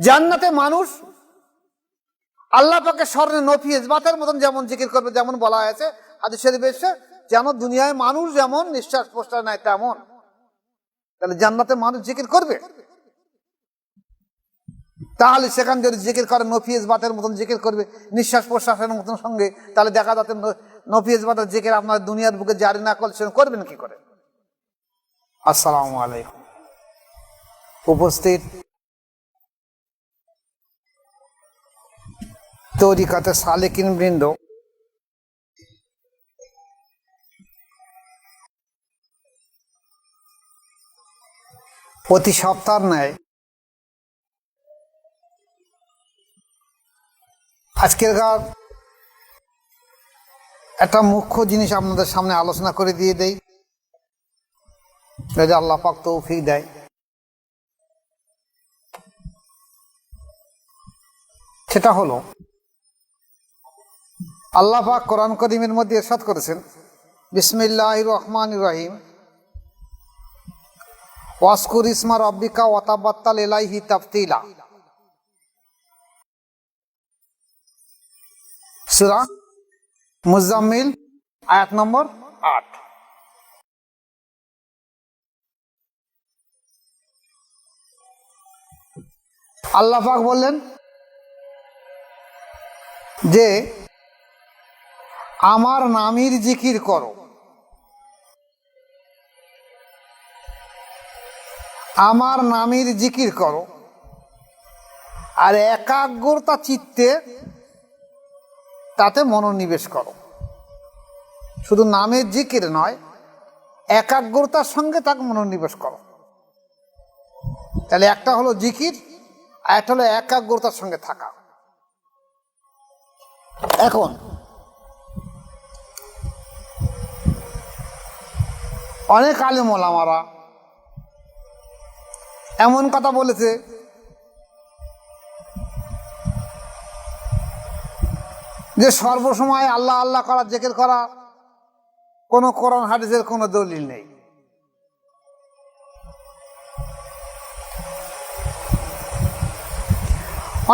জান্নাতে মানুষ আল্লাহ পাকে স্মরণে নফি ইসবাতের মতন যেমন জিকির করবে, যেমন বলা হয়েছে, হাদিস শরীফ এসে যেন দুনিয়ায় মানুষ যেমন নিঃশ্বাস প্রশ্বাস নেয় তেমন। তাহলে জান্নাতে মানুষ জিকির করবে? তাহলে সেখান যদি জিকির করে নফি বাতের মতন জিকির করবে, নিঃশ্বাস প্রশ্বাসের মতন সঙ্গে, তাহলে দেখা যাচ্ছে ন- বাতের জিকির আপনার দুনিয়ার বুকে জারি না করছেন করবেন কি করে? আসসালামু আলাইকুম। উপস্থিত তরিকাতে সালেকিন বৃন্দ। প্রতি সপ্তাহ ন্যায়। আজকের কার একটা মুখ্য জিনিস আপনাদের সামনে আলোচনা করে দিয়ে দেই। যাতে আল্লাহ পাক তৌফিক দেয়। সেটা হলো আল্লাহ পাক কোরআন করিমের মধ্যে এরশাদ করেছেন বিসমিল্লাহ রহমান রহিম। ওয়াসকুর ইসমা রব্বিকা ওয়াতাবাত্তাল এলাইহি তাফতিলা। সুরা মুজাম্মিল, আয়াত নম্বর আট। আল্লাহ পাক বললেন যে আমার নামের জিকির করো। আমার নামের জিকির করো। আর একাগ্রতা চিত্তে তাতে মনোনিবেশ করো। শুধু নামের জিকির নয়, একাগ্রতার সঙ্গে তাকে মনোনিবেশ করো। তাহলে একটা হলো জিকির, আর একটা হলো একাগ্রতার সঙ্গে থাকা। এখন অনেক আলেম ওলামারা। এমন কথা বলেছে। যে সর্বসময় আল্লাহ আল্লাহ করা জেকের করা কোনো কোরআন, হাদিসের কোনো দলিল নেই।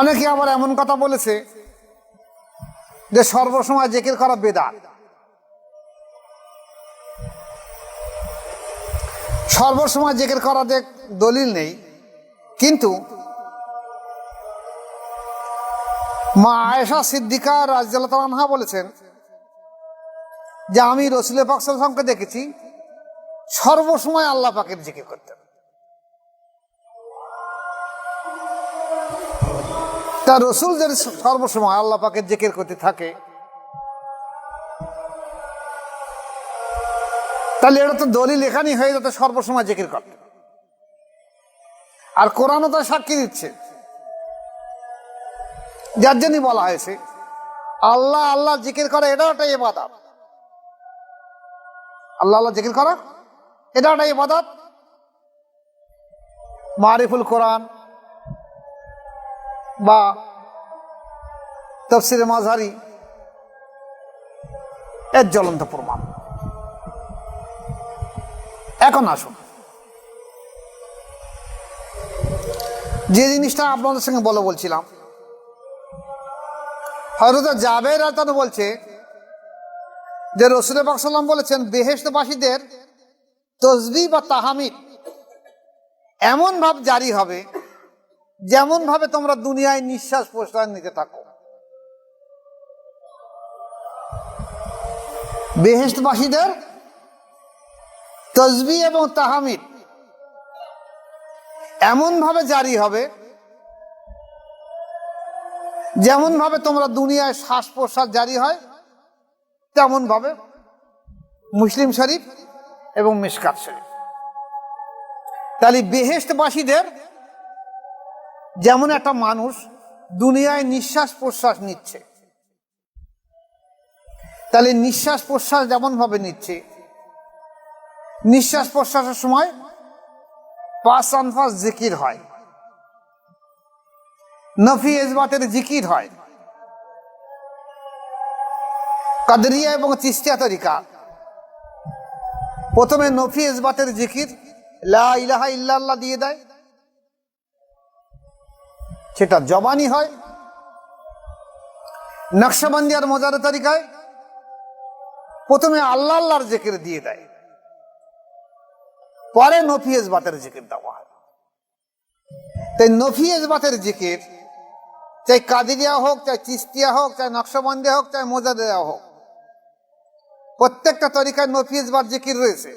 অনেকে আবার এমন কথা বলেছে যে সর্বসময় জেকের করা বেদাত। সর্বসময় জেকের করা যে দলিল নেই, কিন্তু মা আয়েশা সিদ্দিকা রাজিয়াল্লাহা বলেছেন যে আমি রসুল পাকসালকে দেখেছি, সর্বসময় আল্লাহ পাকের জিকির করতেন। তা রসুল যদি সর্বসময় আল্লাহ পাকের জিকির করতে থাকে তাহলে এটা তো দলিল এখানেই হয়ে যেত সর্বসময় জিকির করতে আর কোরআনও তো সাক্ষী দিচ্ছে। যার জন্যই বলা হয়েছে, আল্লাহ আল্লাহ জিকির করা, এটাও একটা ইবাদত। আল্লাহ আল্লাহ জিকির করা এটা একটা ইবাদত। মারিফুল কোরআন বা তফসির মাঝারি এর জ্বলন্ত প্রমাণ। এখন আসুন। যে জিনিসটা আপনাদের সঙ্গে বলে বলছিলাম হয়তো জাবের আতান বলছে যে রসুল বাকসাল্লাম বলেছেন বেহেস্তবাসীদের তসবি বা তাহামিদ এমন ভাব জারি হবে যেমন ভাবে তোমরা দুনিয়ায় নিঃশ্বাস প্রশ্বাস নিতে থাকো। বেহেস্তবাসীদের তসবি এবং তাহামিদ। এমন ভাবে জারি হবে যেমন ভাবে তোমরা দুনিয়ায় শ্বাস প্রশ্বাস জারি হয় তেমন ভাবে মুসলিম শরীফ এবং মিসকাত শরীফ। তাহলে বেহেস্তবাসীদের যেমন একটা মানুষ দুনিয়ায় নিঃশ্বাস প্রশ্বাস নিচ্ছে, তাহলে নিঃশ্বাস প্রশ্বাস যেমন ভাবে নিচ্ছে নিঃশ্বাস প্রশ্বাসের সময় পাঁচ আনফাস জিকির হয়। নফি এজবাতের জিকির হয়। কাদরিয়া এবং চিস্তিয়া তরিকা। প্রথমে নফি এজবাতের জিকির লা ইলাহা ইল্লাল্লাহ দিয়ে দেয়। সেটা জবানি হয়। নকশাবন্দি আর মজার তরিকায় প্রথমে আল্লাহ আল্লাহর জেকের দিয়ে দেয়। পরে নফিয়েজ বাতের জিকির দেওয়া হয়। তাই নফিয়েজ বাতের জিকির চাই কাদিরিয়া হোক, চাই চিস্তিয়া হোক, চাই নকশবন্দিয়া হোক, চাই মোজাদেয়া হোক। প্রত্যেকটা তরিকায় নফিয়েজ বাত জিকির রয়েছে।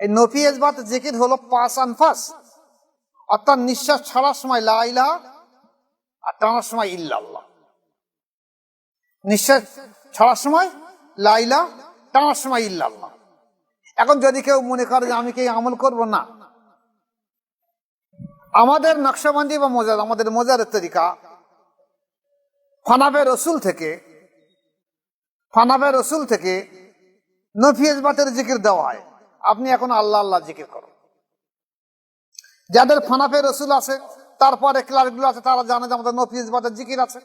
এই নফিয়েজ বাত জিকির হলো পাস আন ফাস। অর্থাৎ নিঃশ্বাস ছাড়ার সময় লাইলা আর টানার সময় ইল্লাল্লাহ। নিঃশ্বাস ছাড়ার সময় লাইলা টানার সময় ইল্লাল্লাহ। এখন যদি কেউ মনে করে যে আমি কি আমল করব? না। আমাদের নকশাবন্দি বা মোজাদ আমাদের মোজারের তরিকা ফানাবে রসুল থেকে ফানাবে রসুল থেকে নফিয়েজ বাতের জিকির দেওয়া হয়। আপনি এখন আল্লাহ আল্লাহ জিকির করুন। যাদের ফানাফে রসুল আছে, তারপরে ক্লার্কগুলো আছে, তারা জানে যে আমাদের নফিয়েজ বাতের জিকির আছে।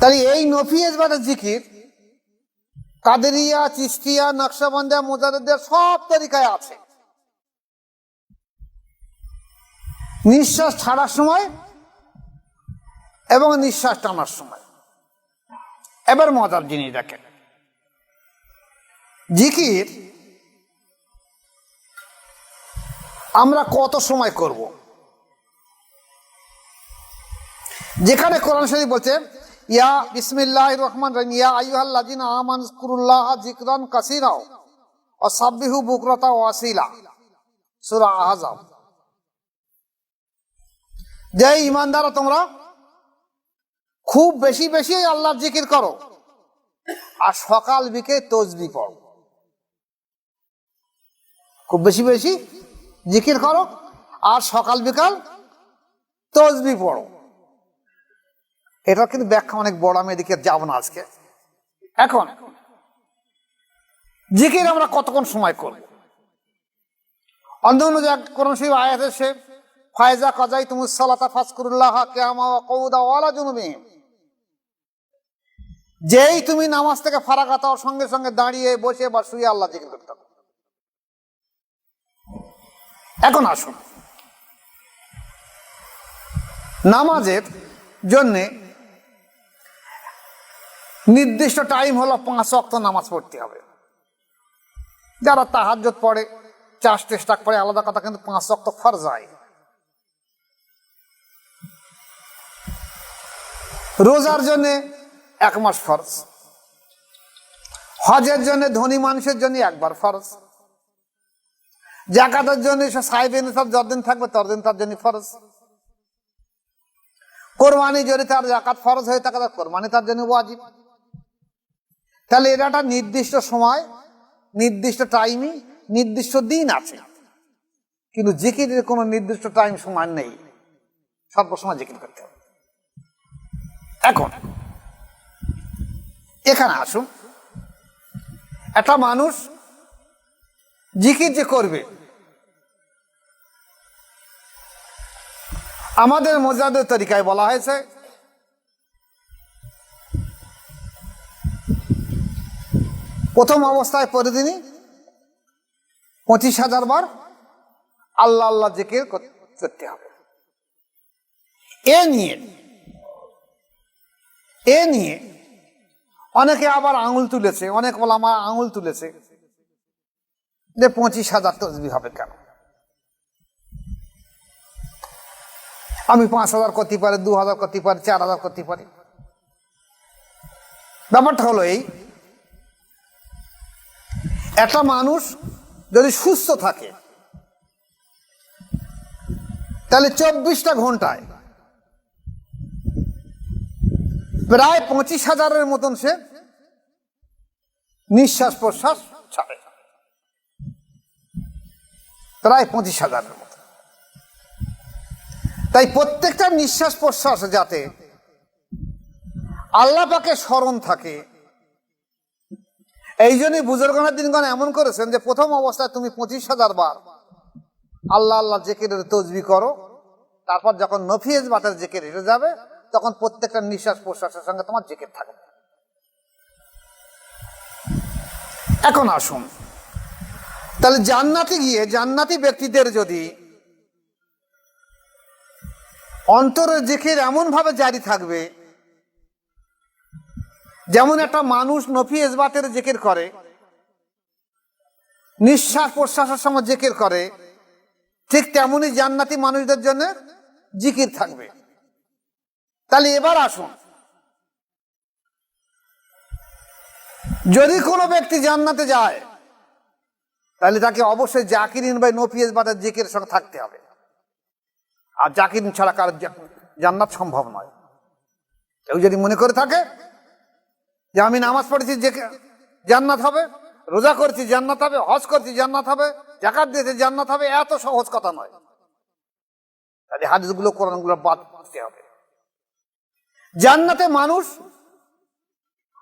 তাহলে এই নফিয়েজ বাতের জিকির কাদেরিয়া, চিস্তিয়া নকশাবন্দিয়া মোজারদের সব তরিকায় আছে। নিঃশ্বাস ছাড়ার সময় এবং নিঃশ্বাস টানার সময়। এবার মজার জিনিস দেখেন। জিকির আমরা কত সময় করব? যেখানে কোরআন শরীফ বলছে ইয়া বিসমিল্লাহ রহমান রহিম। ইয়া আইয়ুহাল্লাযিনা আমানু যকুরুল্লাহ যিকরান কাসীরা ওয়া সাব্বিহু বুকরাতা ওয়া আসিলা। সূরা আহজাব। যে ইমানদার তোমরা, খুব বেশি বেশি আল্লাহর জিকির করো আর সকাল বিকে তসবি পড়ো। খুব বেশি বেশি জিকির করো আর সকাল বিকাল তসবি পড়ো। এটা কিন্তু ব্যাখ্যা অনেক বড়, আমি এদিকে যাব না আজকে। এখন, জিকির আমরা কতক্ষণ সময় করব অন্য অন্য যে কোরআন শরীফ আয়াত এসে ফায়জা কাজাই তুমি সালাতা ফাসকুরুল্লাহ ওয়া কউদা ওয়ালা জুনুবিহিম যেই তুমি নামাজ থেকে ফারাকাত হওয়ার সঙ্গে সঙ্গে দাঁড়িয়ে বসে বা শুয়ে আল্লাহ জিকির করতে এখন আসুন। নামাজের জন্যে নির্দিষ্ট টাইম হলো পাঁচ অক্ত নামাজ পড়তে হবে। যারা তাহাজ্জত পড়ে, চাষ টেস্টাক পড়ে, আলাদা কথা, কিন্তু পাঁচ অক্ত ফরজ হয়। রোজার জন্য এক মাস ফরজ। হজের জন্য ধনী মানুষের জন্য একবার ফরজ। জাকাতের জন্য সে সাহেব সব যতদিন থাকবে ততদিন তার জন্য ফরজ। কোরবানি যদি তার জাকাত ফরজ হয়ে থাকে তার কোরবানি তার জন্য ওয়াজিব। তাহলে এটা একটা নির্দিষ্ট সময়, নির্দিষ্ট টাইমই নির্দিষ্ট দিন আছে। কিন্তু জিকিরের কোনো নির্দিষ্ট টাইম সময় নেই। সর্বসময় জিকির করতে হবে। এখন, এখানে আসুন। একটা মানুষ জিকির যে করবে, আমাদের মজাদের তরিকায় বলা হয়েছে প্রথম অবস্থায় পরে প্রতিদিনই পঁচিশ হাজার বার আল্লাহ আল্লাহ জিকির করতে হবে। এ নিয়ে এ নিয়ে অনেকে আবার আঙুল তুলেছে, অনেক ওলামা আঙুল তুলেছে যে পঁচিশ হাজার তসবি হবে কেন? আমি পাঁচ হাজার করতে পারি, দু হাজার করতে পারি, চার হাজার করতে পারি। ব্যাপারটা হলো এই একটা মানুষ যদি সুস্থ থাকে, তাহলে চব্বিশটা ঘন্টায় প্রায় পঁচিশ হাজারের মতন সে নিঃশ্বাস প্রশ্বাস ছাড়ে। প্রায় পঁচিশ হাজারের মতো তাই প্রত্যেকটা নিঃশ্বাস প্রশ্বাস যাতে আল্লাপাকে স্মরণ থাকে এই জন্যই বুজুর্গানের দিনগণ এমন করেছেন যে প্রথম অবস্থায় তুমি পঁচিশ হাজার বার আল্লাহ আল্লাহ জেকের তসবি করো, তারপর যখন নফিয়েজ বাতের জেকের এসে যাবে, তখন প্রত্যেকটা নিঃশ্বাস প্রশ্বাসের সঙ্গে তোমার জেকের থাকবে। এখন আসুন। তাহলে জান্নাতে গিয়ে, জান্নাতি ব্যক্তিদের যদি অন্তরের জিকির এমন ভাবে জারি থাকবে যেমন একটা মানুষ নফি ইসবাতের জিকির করে, নিঃশ্বাস প্রশ্বাসের সময় জিকির করে, ঠিক তেমনি জান্নাতি মানুষদের জন্য জিকির থাকবে। তাহলে এবার আসুন। যদি কোনো ব্যক্তি জান্নাতে যায়, তাহলে তাকে অবশ্যই জাকিরিন বা নফিয়েজ বাদের জিকির সঙ্গে থাকতে হবে। আর জাকিরিন ছাড়া কার জান্নাত সম্ভব নয়। কেউ যদি মনে করে থাকে যে আমি নামাজ পড়েছি, যে জান্নাত হবে, রোজা করেছি, জান্নাত হবে, হজ করেছি, জান্নাত হবে, জাকাত দিয়েছি, জান্নাত হবে, এত সহজ কথা নয়। তাহলে হাদিসগুলো, কোরআনগুলো বাদ করতে হবে। জান্নাতে মানুষ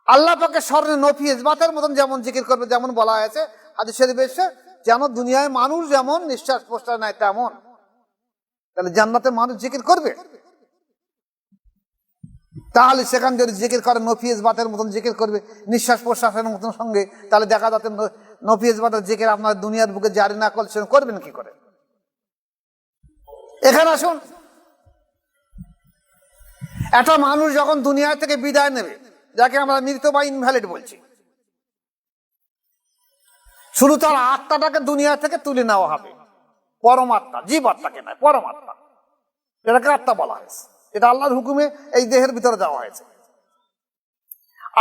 আল্লাহ পাকে স্মরণে নফি ইসবাতের মতন যেমন জিকির করবে, যেমন বলা হয়েছে হাদিস শরীফ এসে যেন দুনিয়ায় মানুষ যেমন নিঃশ্বাস প্রশ্বাস নেয় তেমন। তাহলে জান্নাতে মানুষ জিকির করবে? তাহলে সেখান যদি জিকির করে নফি ইসবাতের মতন জিকির করবে, নিঃশ্বাস প্রশ্বাসের মতন সঙ্গে, তাহলে দেখা যাচ্ছে ন- বাতের জিকির আপনার দুনিয়ার বুকে জারি না করলে করবেন কি করে? এখানে আসুন। একটা মানুষ যখন দুনিয়া থেকে বিদায় নেবে, যাকে আমরা মৃত বা ইনভ্যালিড বলছি, শুধু তার আত্মাটাকে দুনিয়া থেকে তুলে নেওয়া হবে। পরমাত্মা জীব আত্মাকে নয় পরমাত্মা এটাকে আত্মা বলা হয়েছে। এটা আল্লাহর হুকুমে এই দেহের ভিতরে দেওয়া হয়েছে।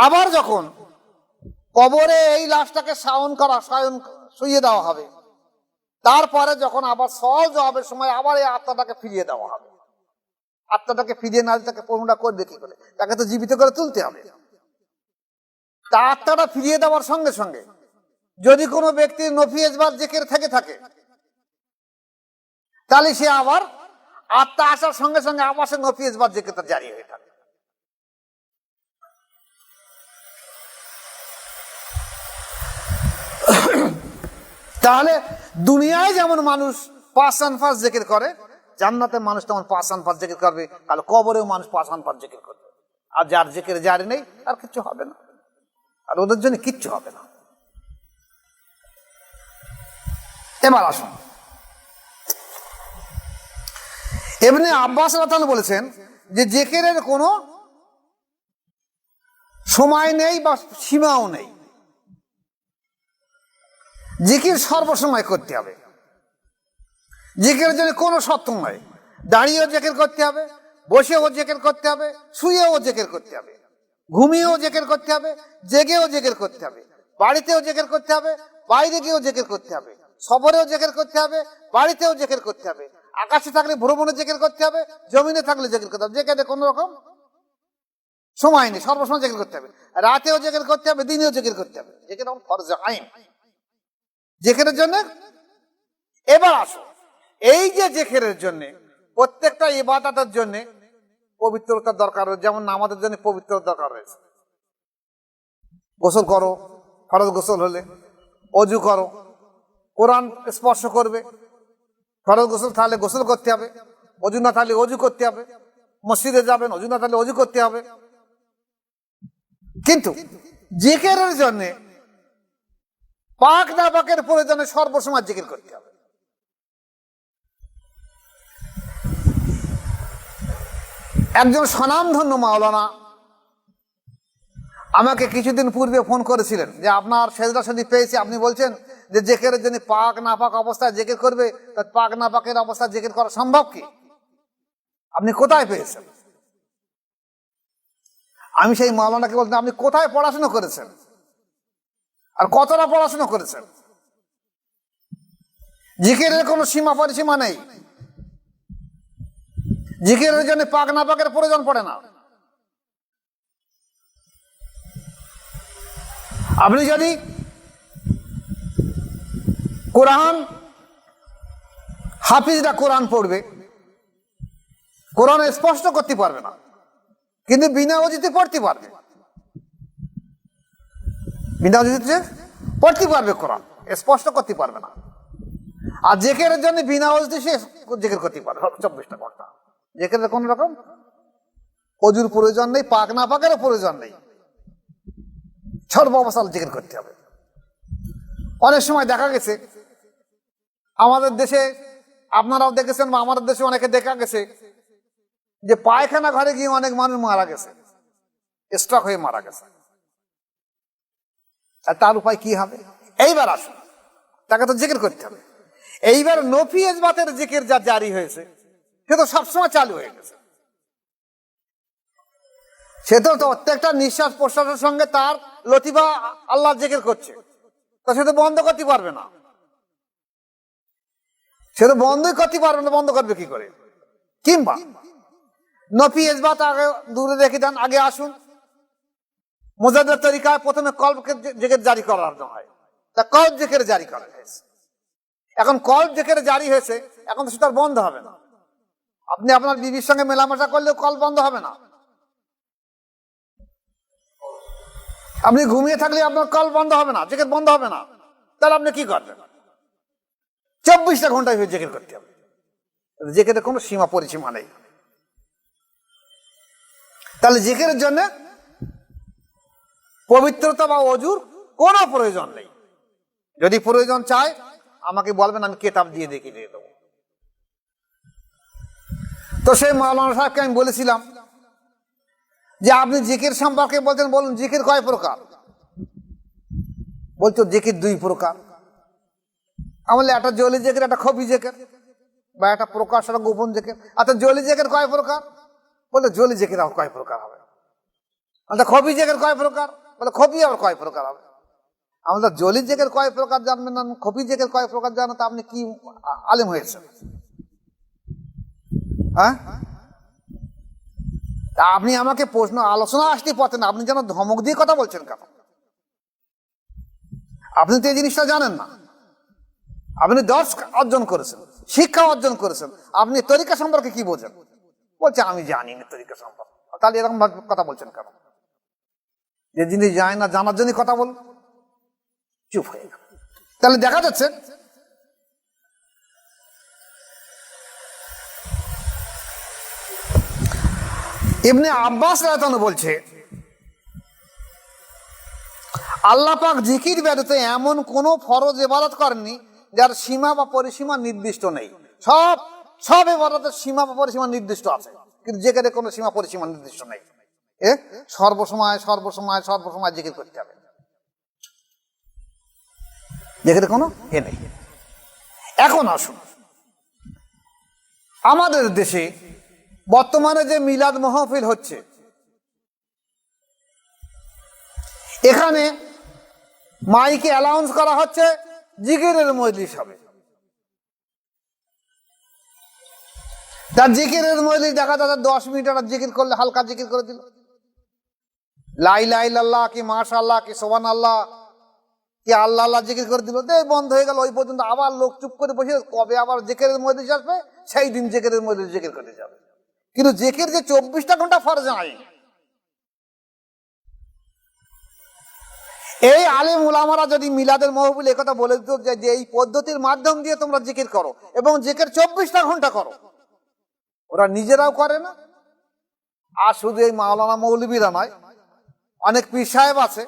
আবার যখন কবরে এই লাশটাকে শায়ন করা শায়ন শুইয়ে দেওয়া হবে, তারপরে যখন আবার সহজ জবাবের সময় আবার এই আত্মাটাকে ফিরিয়ে দেওয়া হবে। আত্মাটাকে ফিরিয়ে না তাকে পূর্ণটা করবে কি করে? তাকে তো জীবিত করে তুলতে হবে। তা আত্মাটা ফিরিয়ে দেওয়ার সঙ্গে সঙ্গে যদি কোনো ব্যক্তির নফিয়েজ বা জেকের থেকে থাকে, তাহলে সে আবার আত্মা আসার সঙ্গে সঙ্গে আবার সে নফিয়েজ বা জেকের জারি হয়ে থাকে। তাহলে দুনিয়ায় যেমন মানুষ পাঁচ আন পাঁচ জেকের করে জান্নাতে মানুষ তেমন পাঁচ আন পাঁচ জেকের করবে, তাহলে কবরেও মানুষ পাঁচ আন পাঁচ জেকের করবে। আর যার জেকের জারি নেই আর কিচ্ছু হবে না। আর ওদের জন্য কিচ্ছু হবে না। এবার আসুন। এমনি আব্বাস রাতান বলেছেন যে জেকেরের কোনো সময় নেই বা সীমাও নেই। জিকির সর্বসময় করতে হবে। জিকিরের জন্য কোনো সত্য নয় দাঁড়িয়েও জেকের করতে হবে, বসেও জেকের করতে হবে, শুয়েও জেকের করতে হবে, ঘুমিয়েও জেকের করতে হবে, জেগেও জেকের করতে হবে, বাড়িতেও জেকের করতে হবে, বাইরে গিয়েও জেকের করতে হবে, সফরেও জেকের করতে হবে, বাড়িতেও জেকের করতে হবে। আকাশে থাকলে ভ্রমণে জেকের করতে হবে, জমিনে থাকলে জেকের করতে হবে। জেকের কোনো রকম সময় নেই, সর্বসময় জেকের করতে হবে। রাতেও জেকের করতে হবে, দিনেও জেকের করতে হবে। জেকের ফরজ আইন। জেকেরের জন্য এবার আসো। এই যে জেকেরের জন্য, প্রত্যেকটা ইবাদতের জন্য পবিত্রতার দরকার রয়েছে, যেমন আমাদের জন্য পবিত্রতার দরকার রয়েছে। গোসল করো, ফরজ গোসল হলে, অজু করো, কোরআন স্পর্শ করবে ফরজ গোসল তাহলে গোসল করতে হবে, অজু না থাকলে অজু করতে হবে, মসজিদে যাবেন, অজু না থাকলে অজু করতে হবে। কিন্তু জিকেরের জন্য পাক না পাকের প্রয়োজনে সর্বসময় জিকির করতে হবে। একজন স্বনামধন্য মাওলানা আমাকে কিছুদিন পূর্বে ফোন করেছিলেন যে আপনার সেজদা সদি পেয়েছি, আপনি বলছেন যে জেকের জন্য পাক না পাক অবস্থায় জেকের করবে, তা পাক না পাকের অবস্থায় জেকের করা সম্ভব কি? আপনি কোথায় পেয়েছেন? আমি সেই মাওলানাকে বলতাম আপনি কোথায় পড়াশোনা করেছেন? আর কতটা পড়াশোনা করেছেন? জিকেরের কোনো সীমা পরিসীমা নেই। জিকেরের জন্য পাক না পাকের প্রয়োজন পড়ে না। আপনি যদি কোরআন, হাফিজরা কোরআন পড়বে। কোরআন স্পষ্ট করতে পারবে না, কিন্তু বিনা অজিতে পড়তে পারবে। বিনা অজিতে পড়তে পারবে কোরআন, স্পষ্ট করতে পারবে না। আর জেকের জন্য বিনা অজিতে সে জেকের করতে পারবে চব্বিশটা ঘণ্টা। জেকের কোন রকম অজুর প্রয়োজন নেই, পাক না পাকেরও প্রয়োজন নেই। সর্ব অবস্থায় জিকির করতে হবে। অনেক সময় দেখা গেছে আমাদের দেশে, আপনারাও দেখেছেন বা আমাদের দেশে অনেকে দেখা গেছে যে পায়খানা ঘরে গিয়ে অনেক মানুষ মারা গেছে। স্ট্রক হয়ে মারা গেছে। আর তার উপায় কি হবে? এইবার আসুন। তাকে তো জিকির করতে হবে। এইবার নফি এজবাতের জিকির যা জারি হয়েছে, সে তো সবসময় চালু হয়ে গেছে। সে তো প্রত্যেকটা নিঃশ্বাস প্রশ্বাসের সঙ্গে তার লতিফা আল্লাহ জিকির করছে। তা সে তো বন্ধ করতে পারবে না। সে তো বন্ধই করতে পারবে না, বন্ধ করবে কি করে? কিংবা নফি এজবাত আগে দূরে রেখে দেন, আগে আসুন। মোজাদের তরিকায় প্রথমে কল্পকে জেকের জারি করার হয়। তা কল্প জেকের জারি করা হয়েছে। এখন কল্প জেকের জারি হয়েছে, এখন তো সেটা বন্ধ হবে না। আপনি আপনার বিবির সঙ্গে মেলামেশা করলেও কল বন্ধ হবে না। আপনি ঘুমিয়ে থাকলে আপনার কল বন্ধ হবে না, জেকের বন্ধ হবে না। তাহলে আপনি কি করবেন? চব্বিশটা ঘন্টায় হয়ে জেকের করতে হবে। জেকের কোনো সীমা, পরিসীমা নেই। তাহলে জেকের জন্য পবিত্রতা বা অজুর কোনো প্রয়োজন নেই। যদি প্রয়োজন চায়, আমাকে বলবেন, আমি কেতাব দিয়ে দেখে দিয়ে দেবো। তো সেই মাওলানা সাহেবকে আমি বলেছিলাম যে, আপনি জিকির সম্পর্কে বলছেন বলুন, জিকির কয় প্রকার? বলছো জিকির দুই প্রকার। আমলে একটা জলি জেকের, একটা খবি জেকের, বা একটা প্রকাশ একটা গোপন জেকের। আচ্ছা জলি জেকের কয় প্রকার? বলে জলি জেকের আর কয় প্রকার হবে? আচ্ছা খবি জেকের কয় প্রকার? বলে খবি আবার কয় প্রকার হবে? আমাদের জলি জেকের কয় প্রকার জানবেন না? খবি জেকের কয় প্রকার জানো? তা আপনি কি আলেম হয়েছেন? হ্যাঁ? তা আপনি আমাকে প্রশ্ন, আলোচনা আসতে পারতেন আপনি যেন ধমক দিয়ে কথা বলছেন কেন? আপনি তো এই জিনিসটা জানেন না। আপনি দর্শ অর্জন করেছেন, শিক্ষা অর্জন করেছেন, আপনি তরিকা সম্পর্কে কি বোঝেন? বলছে, আমি জানি না তরিকা সম্পর্কে। তাহলে এরকম কথা বলছেন কেন? যে জিনিস জানে না জানার জন্য কথা বল। চুপ হয়ে গেল। তাহলে দেখা যাচ্ছে ইবনে আব্বাস রাতানো বলছে, আল্লাহ পাক জিকির ব্যতীত এমন কোন ফরজ এবাদত করেননি যার সীমা বা পরিসীমা নির্দিষ্ট নেই। সব সব এবাদতের সীমা বা পরিসীমা নির্দিষ্ট আছে। কিন্তু যেখানে কোনো সীমা পরিসীমা নির্দিষ্ট নেই। এ? সর্বসময় সর্বসময় সর্বসময় জিকির করতে হবে। যেখানে কোনো এ নেই। এখন আসুন। আমাদের দেশে বর্তমানে যে মিলাদ মহফিল হচ্ছে, এখানে মাইকে অ্যালাউন্স করা হচ্ছে জিকিরের মজলিস হবে। তার জিকিরের মজলিস দেখা যাচ্ছে দশ মিনিট একটা জিকির করলে, হালকা জিকির করে দিল। লাই লাই আল্লাহ কি মাশা আল্লাহ কি সোবান আল্লাহ কি আল্লাহ আল্লাহ জিকির করে দিল। দে বন্ধ হয়ে গেল, ওই পর্যন্ত আবার লোক চুপ করে বসে, কবে আবার জেকেরের মজলিস আসবে? সেই দিন জেকেরের মজলিস জিকির করতে যাবে। কিন্তু জেকের যে চব্বিশটা ঘণ্টা ফরজ নাই। এই আলেম উলামারা যদি মিলাদের মহবুল কথা বলে দিত যে যে এই পদ্ধতির মাধ্যম দিয়ে তোমরা জিকির করো এবং জিকের চব্বিশটা ঘণ্টা করো, ওরা নিজেরাও করে না। আর শুধু এই মাওলানা মৌলবীরা নয়, অনেক পীর সাহেব আছে,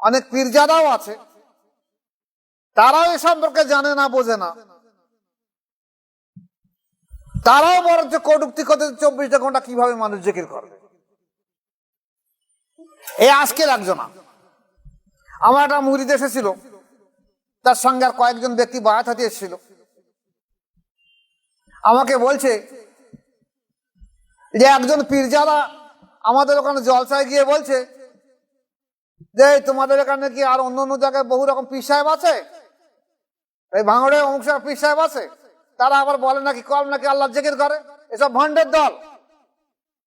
অনেক পীরজাদাও আছে। তারাও এ সম্পর্কে জানে না, বোঝে না। তারাও বরঞ্চ কটুক্তি করতে চব্বিশটা ঘণ্টা কীভাবে মানুষ জিকির করবে এই আজকের একজনা। আমার একটা মুড়ি দেশে ছিল। তার সঙ্গে আর কয়েকজন ব্যক্তি বায়াত হাতে এসেছিল। আমাকে বলছে যে একজন পীরজাদা আমাদের ওখানে জলসায় গিয়ে বলছে যে তোমাদের এখানে কি আর অন্য অন্য জায়গায় বহু রকম পীর সাহেব আছে? এই ভাঙড়ে অংশ পীর সাহেব আছে? তারা আবার বলে নাকি, কল নাকি আল্লাহ জেকের করে? এসব ভণ্ডের দল।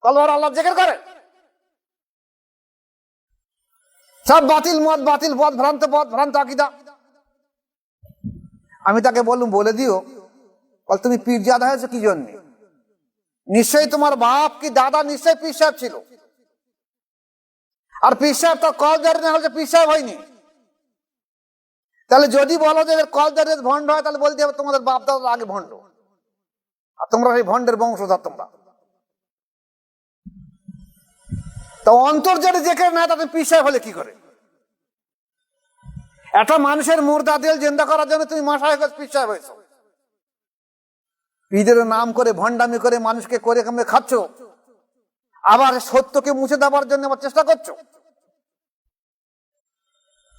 কলবার আল্লাহ জেকের করে? সব বাতিল মত, বাতিল পথ, ভ্রান্ত পথ, ভ্রান্ত আকিদা। আমি তাকে বললুম, বলে দিও, বল তুমি পীর জাদা হয়েছে কি জন্য? নিশ্চয়ই তোমার বাপ কি দাদা? নিশ্চয়ই পীর সাহেব ছিল। আর পীর সাহেব তো কল জারি না হলে পীর সাহেব হয়নি। তাহলে যদি বলো যে কল জারি ভণ্ড হয়, তাহলে বলতে হবে তোমাদের বাপ দাদা আগে ভণ্ড। আর তোমরা সেই ভণ্ডের বংশধর তোমরা। তো অন্তর্জারে যেখানে না, তাদের সাহেব হলে কি করে? একটা মানুষের মুর্দা দিল জিন্দা করার জন্য তুমি পীর সাহেব হয়েছ। পীরের নাম করে, ভণ্ডামি করে মানুষকে করে কেমনে খাচ্ছ? আবার সত্যকে মুছে দেওয়ার জন্য আবার চেষ্টা করছ?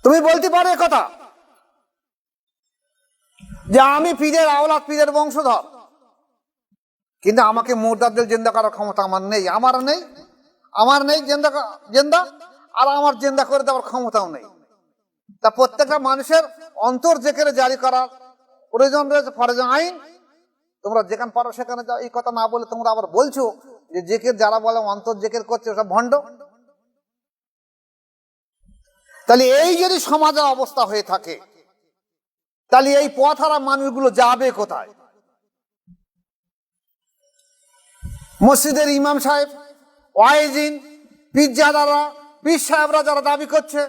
তুমি বলতে পারো কথা? যে আমি পীরের আওলাদ, পীরের বংশধর। কিন্তু আমাকে মোরদাদের জেন্দা করার ক্ষমতা আমার নেই আমার নেই। আমার নেই, জেন্দা জেন্দা, আর আমার জেন্দা করে দেওয়ার ক্ষমতাও নেই। তা প্রত্যেকটা মানুষের অন্তর জেকেরে জারি করার প্রয়োজন রয়েছে ফরজ আইন। তোমরা যেখানে পারো সেখানে যাও, এই কথা না বলে তোমরা আবার বলছো যে জেকের যারা বলে অন্তর জেকের করছে, ওসব ভণ্ড। তাহলে এই যদি সমাজের অবস্থা হয়ে থাকে, তাহলে এই পথ হারা মানুষগুলো যাবে কোথায়? মসজিদের ইমাম সাহেব ওয়াইজিন পিজ্জাদারা পীর সাহেবরা যারা দাবি করছে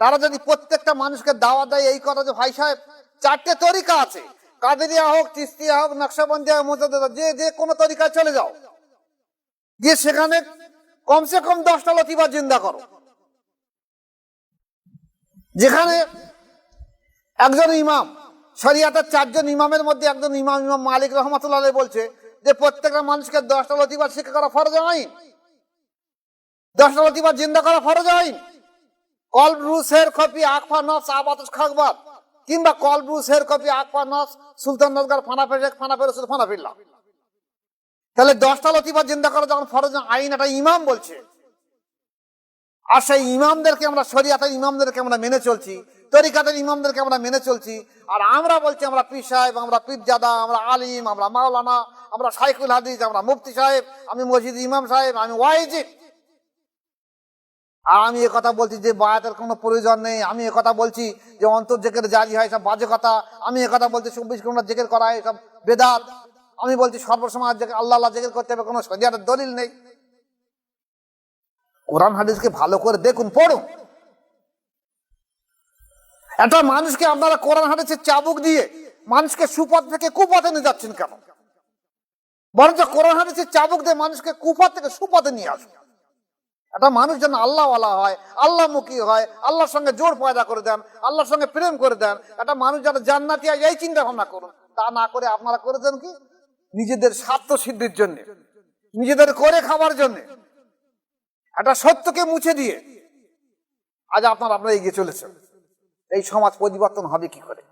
তারা যদি প্রত্যেকটা মানুষকে দাওয়া দেয় এই কথা যে ভাই সাহেব চারটে তরিকা আছে। কাদেরিয়া হোক তিস্তিয়া হোক নকশাবন্দিয়া হোক মুজাদ্দেদা, যে যে কোনো তরিকায় চলে যাও। গিয়ে সেখানে কমসে কম দশটা লতিবা জিন্দা করো। যেখানে একজন ইমাম শরিয়াতের চারজন ইমামের মধ্যে একজন ইমাম ইমাম মালিক রহমতুল্লাহ বলছে যে প্রত্যেকটা মানুষকে দশটা লতিবার শিক্ষা করা ফরজ আইন। দশটা লতিবার জিন্দা করা ফরজ আইন কল ব্রুসের কপি আকফা নস আবাতস খাকবাদ কিংবা কল ব্রুসের কপি আকফা নস, সুলতান নজগার ফানা ফেসে ফানা ফেরে ফানা ফিরলাম। তাহলে দশটা লতিবার জিন্দা করা যখন ফরজ আইন একটা ইমাম বলছে। আর সেই ইমামদেরকে আমরা, শরিয়াতের ইমামদেরকে আমরা মেনে চলছি তরিকাতের ইমামদেরকে আমরা মেনে চলছি। আর আমরা বলছি, আমরা পীর সাহেব, আমরা পীরজাদা, আমরা আলিম, আমরা মাওলানা, আমরা শাইখুল হাদিস, আমরা মুফতি সাহেব, আমি মসজিদ ইমাম সাহেব, আমি ওয়াইজিব আর আমি কথা বলছি যে বায়াতের কোনো প্রয়োজন নেই। আমি কথা বলছি যে অন্তর জেকের জারি হয়, সব বাজে কথা। আমি কথা বলছি চব্বিশ ঘণ্টা জেকের করা হয়, সব বেদাত। আমি বলছি সর্বসময় জেকের আল্লাহ আল্লাহ জেকের করতে হবে, কোনো শরিয়াতের দলিল নেই। কোরআন হাদিসকে ভালো করে দেখুন, পড়ুন। একটা মানুষকে আপনারা কোরআন হাদিসের চাবুক দিয়ে মানুষকে সুপথ থেকে কুপথে নিয়ে যাচ্ছেন কেন? বরঞ্চ কোরআন হাদিসের চাবুক দিয়ে মানুষকে কুপথ থেকে সুপথে নিয়ে আসুন। একটা মানুষ যেন আল্লাহওয়ালা হয়, আল্লাহমুখী হয়, আল্লাহর সঙ্গে জোর পয়দা করে দেন, আল্লাহর সঙ্গে প্রেম করে দেন, একটা মানুষ যেন জান্নাতি হয়, এই চিন্তা ভাবনা করুন। তা না করে আপনারা করে দেন কি? নিজেদের স্বার্থ সিদ্ধির জন্য, নিজেদের করে খাবার জন্য। একটা সত্যকে মুছে দিয়ে আজ আপনার আপনারা এগিয়ে চলেছেন। এই সমাজ পরিবর্তন হবে কি করে?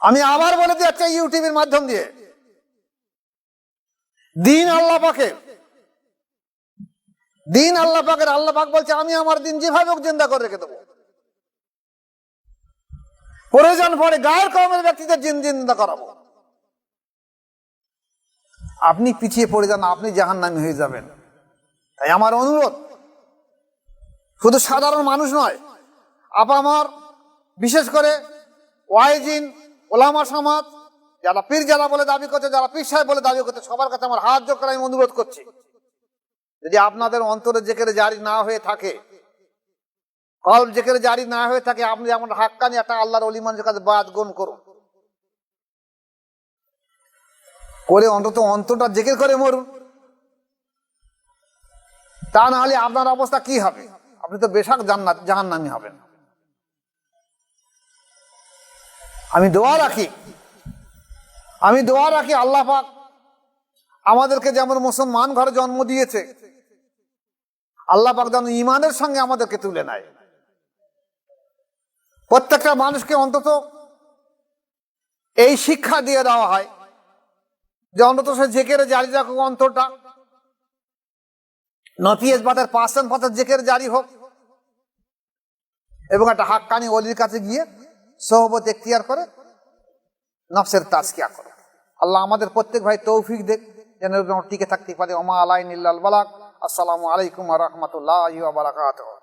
আমি আবার বলে দিচ্ছি ইউটিউবের মাধ্যম দিয়ে। দিন আল্লাহ পাকে দিন আল্লাহ পাকের, আল্লাহ পাক বলছে, আমি আমার দিন যেভাবে হোক জিন্দা করে রেখে দেবো। প্রয়োজন পড়ে গায়ের কমের ব্যক্তিদের জিন জিন্দা করাবো। আপনি পিছিয়ে পড়ে যান, আপনি জাহান্নামী হয়ে যাবেন। তাই আমার অনুরোধ, শুধু সাধারণ মানুষ নয়, আপা আমার, বিশেষ করে ওয়াইজিন, ওলামা সমাজ, যারা পীর যারা বলে দাবি করছে, যারা পীর সাহেব বলে দাবি করছে, সবার কাছে আমার হাত জোর করে আমি অনুরোধ করছি। যদি আপনাদের অন্তরে জেকেরে জারি না হয়ে থাকে কল জেকেরে জারি না হয়ে থাকে, আপনি যেমন হাক্কানি একটা আল্লাহর অলি মানুষের কাছে বাদ গুণ করুন। করে অন্তত অন্তরটা জেকের করে মরুন। তা না হলে আপনার অবস্থা কি হবে? আপনি তো বেশাক জান্নাত, জাহান্নামি হবেন। আমি দোয়া রাখি। আমি দোয়া রাখি আল্লাহ পাক আমাদেরকে যেমন মুসলমান ঘরে জন্ম দিয়েছে, আল্লাহ যেন ইমানের সঙ্গে আমাদেরকে তুলে নেয়। প্রত্যেকটা মানুষকে অন্তত এই শিক্ষা দিয়ে দেওয়া হয় যে অন্তত সে জেকেরে জারি রাখুক অন্তরটা নপিএস বাতের পার্সেন্ট পাতের জেকের জারি হোক এবং একটা হাক্কানি অলির কাছে গিয়ে সহবত এখতিয়ার করে নফসের তাজকিয়া করে আল্লাহ আমাদের প্রত্যেক ভাই তৌফিক দেখ যেন টিকে থাকতে পারে। ওমা আলাই নিল্লাল বালাক। আসসালামু আলাইকুম রহমতুল্লাহ বারাকাতুহ।